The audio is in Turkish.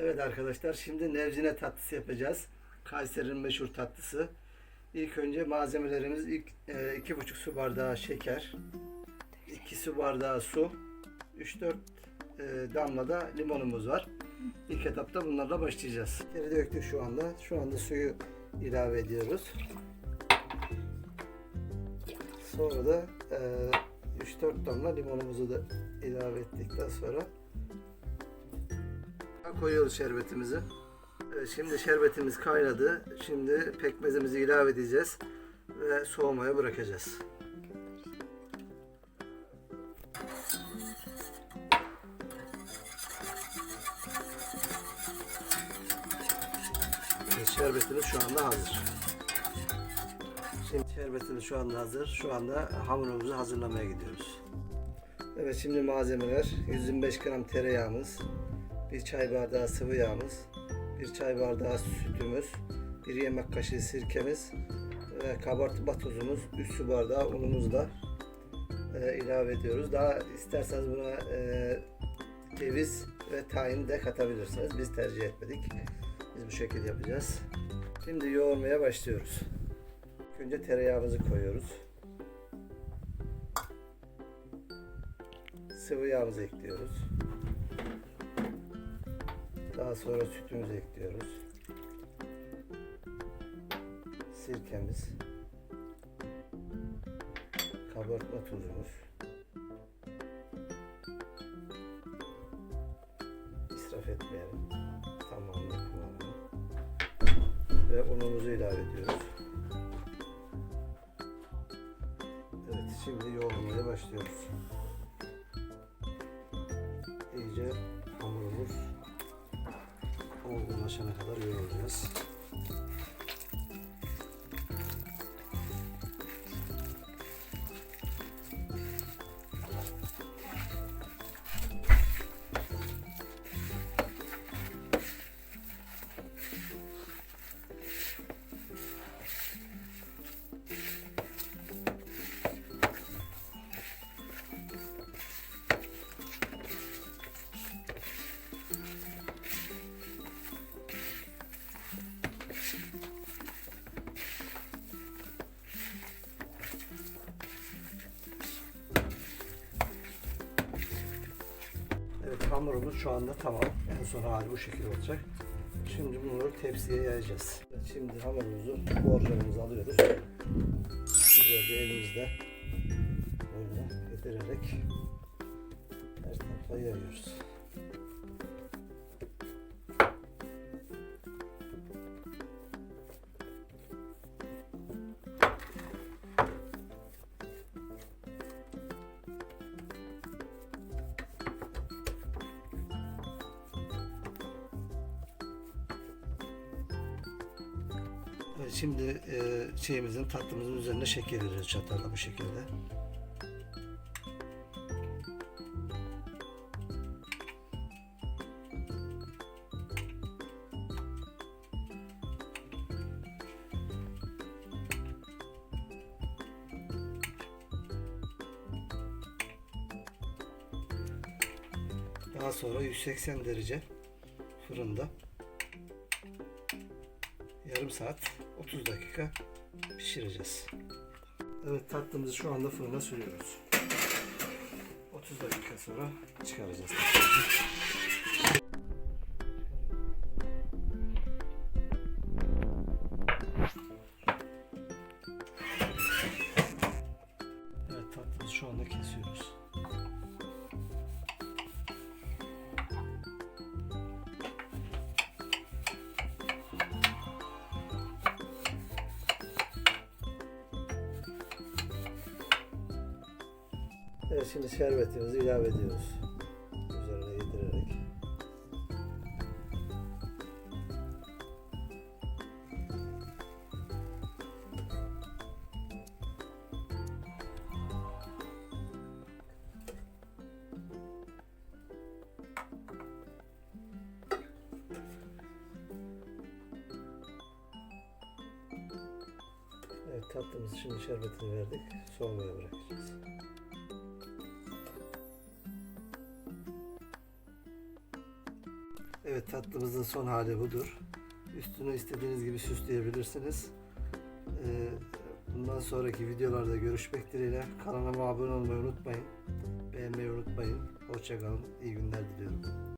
Evet arkadaşlar şimdi nevzine tatlısı yapacağız. Kayseri'nin meşhur tatlısı. İlk önce malzemelerimiz ilk e, iki buçuk su bardağı şeker, 2 su bardağı su, 3-4 e, damla da limonumuz var. İlk etapta bunlarla başlayacağız. Şekeri döktük şu anda. Şu anda suyu ilave ediyoruz. Sonra da e, 3-4 damla limonumuzu da ilave ettikten sonra koyuyoruz şerbetimizi. Evet, şimdi şerbetimiz kaynadı. Şimdi pekmezimizi ilave edeceğiz ve soğumaya bırakacağız. Şerbetimiz şu anda hazır. Şimdi şerbetimiz şu anda hazır. Şu anda hamurumuzu hazırlamaya gidiyoruz. Evet şimdi malzemeler 125 gram tereyağımız, bir çay bardağı sıvı yağımız, bir çay bardağı sütümüz, bir yemek kaşığı sirkemiz ve kabartma tozumuz, 3 su bardağı unumuzu da e, ilave ediyoruz. Daha isterseniz buna e, ceviz ve tahin de katabilirsiniz. Biz tercih etmedik. Biz bu şekilde yapacağız. Şimdi yoğurmaya başlıyoruz. Önce tereyağımızı koyuyoruz. Sıvı yağımızı ekliyoruz. Daha sonra sütümüzü ekliyoruz. Sirkemiz. Kabartma tuzumuz. İsraf etmeyelim. Tamamını kullanalım. Ve unumuzu ilave ediyoruz. Evet şimdi yoğurmaya başlıyoruz. İyice olgunlaşana kadar yoğuracağız. Hamurumuz şu anda tamam. En son hali bu şekilde olacak. Şimdi bunları tepsiye yayacağız. Şimdi hamurumuzu borcamımızı alıyoruz. Güzelce elimizde böyle yedirerek her tarafa yayıyoruz. Şimdi e, şeyimizin tatlımızın üzerine şeker veriyoruz çatalla bu şekilde. Daha sonra 180 derece fırında yarım saat 30 dakika pişireceğiz. Evet tatlımızı şu anda fırına sürüyoruz. 30 dakika sonra çıkaracağız. tatlımızı. Evet tatlımızı şu anda kesiyoruz. Şimdi şerbetimizi ilave ediyoruz. Üzerine yedirerek. Evet tatlımızı şimdi şerbetini verdik. Soğumaya bırakacağız. Evet tatlımızın son hali budur. Üstünü istediğiniz gibi süsleyebilirsiniz. Ee, bundan sonraki videolarda görüşmek dileğiyle. Kanalıma abone olmayı unutmayın. Beğenmeyi unutmayın. Hoşçakalın. İyi günler diliyorum.